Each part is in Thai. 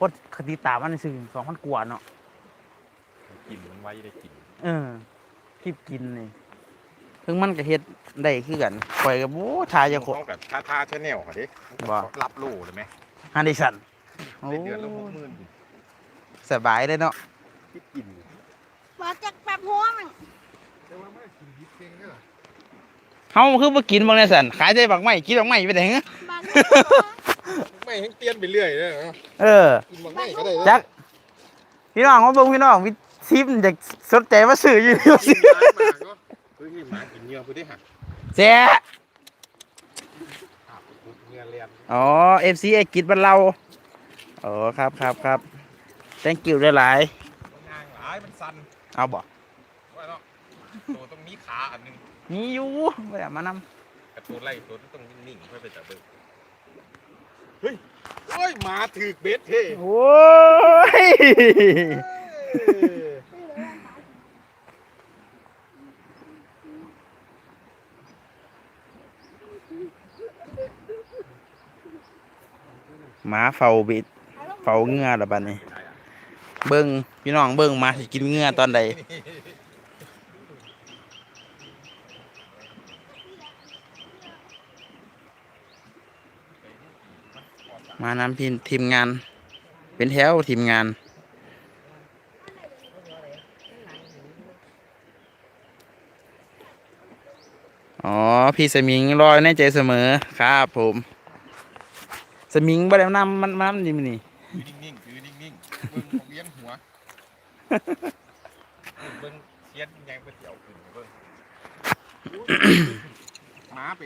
กดคติตามมันซื้อสองพันกว่าเนาะกินมันไว้ได้กิน เออคลิปกินนี่ถึงมันก็เฮ็ดได้คือกันข่อยก็บ่ทายจะโคเขาแบบท่าท่าชาแนลเขาดิว่ารับโล่เลยไหมฮันดิสันโอ้ได้เดือนละหกหมื่นสบายเลยเนาะคิดกินบอกจากแป๊บหัวมันแต่ว่าไม่กินยิบเองได้หรอเฮาคือบ่กินบางแน่สันขายได้บักไม้กินบักไม้ไปได้เหรอบาง ไม่ให้เปลี่ยนไปเรื่อยเลยเออกินบางไม่ก็ได้จักพี่น้องมาเบิ่งพี่น้องวิซิมจะสนใจมาซื้ออยู่ดีว่ากิซื้นอหมาก็เฮ้ยหมากินเนื้อพูดได้หักแซ่เนื้อเลียนอ๋อ FC ไอ้กิจบ้านเราอ๋อครับครับครับ thank you หลายมันงางหลายมันสั่นๆเอาบ่ว่าเนาะตัวต้องมีขาอันหนึงมีอยู่บ่ได้เอามานำกับตัวไล่ตัวต้องนิ่งๆเพื่อไปจับเบิ้ง เฮ้ยเฮ้ยหมาถือเบ็ดเท่โอ้ยหมาเฝ้าเบิดเฝ้าเงือละบัดนี้ เบิ่งพี่น้องเบิ่งหมาสิกินเงือตอนใด มานำทีมทีมงาน เป็นแถวทีมงาน อ๋อ พี่สมิงรอยในใจเสมอครับผม สมิงบ่ได้นำมันมันนี่มันนี่นิ่งๆคือนิ่งๆเบิ้งเขาเลี้ยงหัวเบิ้งเชียนยังไปเที่ยวขึ้นเบิ้งหมาไป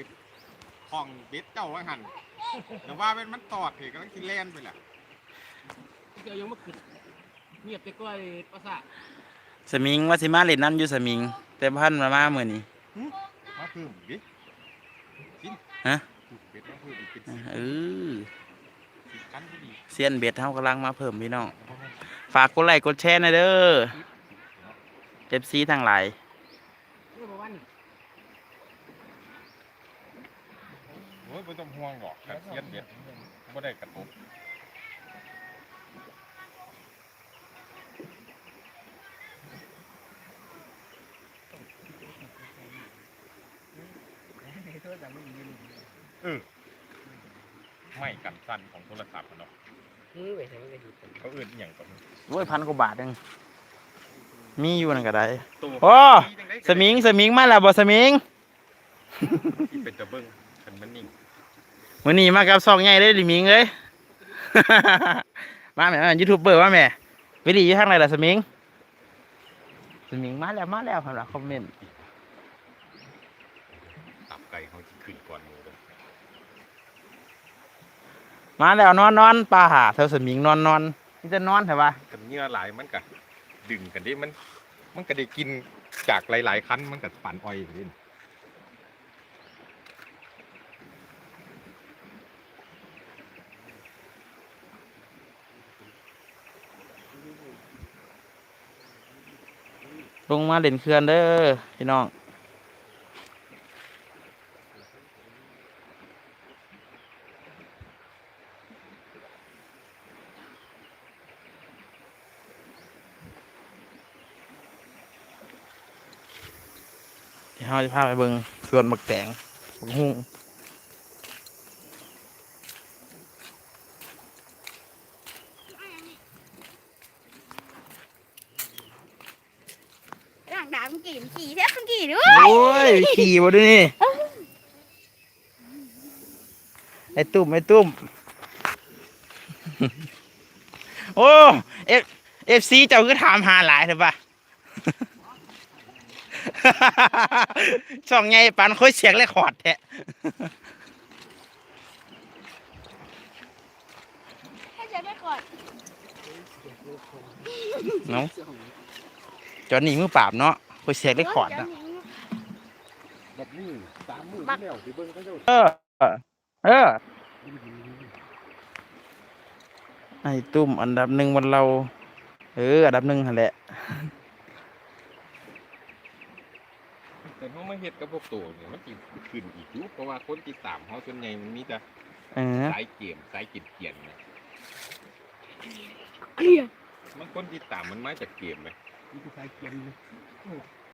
ห้องเบ็ดเจ้าไว้หัน แต่ว่าเป็นมันตอดเหตุกำลังกินแล่นไปแหละเดี๋ยวยังไม่ขึ้นเงียบไปก็ไอ้ภาษาสมิงว่าสิมาเล่นน้ำอยู่สมิง แต่พันมามาเมื่อนี้ มาเพิ่มอีกดิกินฮะเบ็ดมาเพิ่มอีกเป็นสิบเออสิบคันพอดีเซียนเบ็ดเฮากำลังมาเพิ่มพี่น้อง ฝากกดไลค์กดแชร์หนะเด้อเอฟซีทั้งหลาย เมื่อวันนี้ โอ้ยไม่ต้องห่วงหรอกครับเชียนเบ็ดไม่ได้กระตุกไม่กันสั้นของโทรศัพท์อะเนาะมือไปใส่ไม่ได้หยุดเขาเอื่นอหย่างก่อนโอ้ยพันกว่าบาทเองมีอยู่นั่นก็ได้ ตัวโอ้ สมิงสมิงมาแล้วบ่สมิง ที่เป็นตะเบิ้งคันมันนิ่ง มื้อนี้มากับซองใหญ่เลยดิมิงเอ้ยมาแม่มายูทูบเบอร์ว่าแม่วิลีอยู่ทางไหนล่ะสมิง สมิงมาแล้วมาแล้วเพิ่นว่าคอมเมนต์ตับไก่เขาจะขึ้นก่อนหมูเลยมาแล้วนอนนอนปลาหาเท่าสมิงนอนนอนนี่จะนอนใช่ปะกันเนื้อหลายมันกะดึงกันดิมัน มันก็ได้กินจากหลาย ๆ คันมันก็ปั่นอ้อยอยู่ดิ ลงมาเล่นเขื่อนเด้อพี่น้องเดี๋ยวเราจะพาไปเบิ่งสวนบักแตงบักฮุ้ง หลังด่ามึงกี่มึงกี่แท้มึงกี่ด้วย โอ้ยขี่มาด้วยนี่ไอ้ตุ้มไอ้ตุ้ม โอ้เอฟเอฟซีเจ้าคือถามหาหลายเถอะปะ ช่องไงปันค่อยเสียงเลยขอดแท้ให้ฉันไปก่อนเนาะจอนนี่มือปราบเนาะ ค่อยเสียงเลยขอดเดี๋ยวเนาะหนิงแบบนี้สามมือบักแล้วที่เบิ้งเขาจะเออ เออ ไอ้ตุ้มอันดับหนึ่งวันเรา เออ อันดับหนึ่งหั่นแหละ แต่เขาไม่เฮ็ดกับพวกตัวเนี่ยมันกินขึ้นอีกอยุเพราะว่าคนติดตามเขาส่วนใหญ่มันมีแต่เออ สายเกมสายกินเกียนเนี่ยเฮียมันคนติดตามมันมาจากเกมไหม นี่คือสายเกียมเลย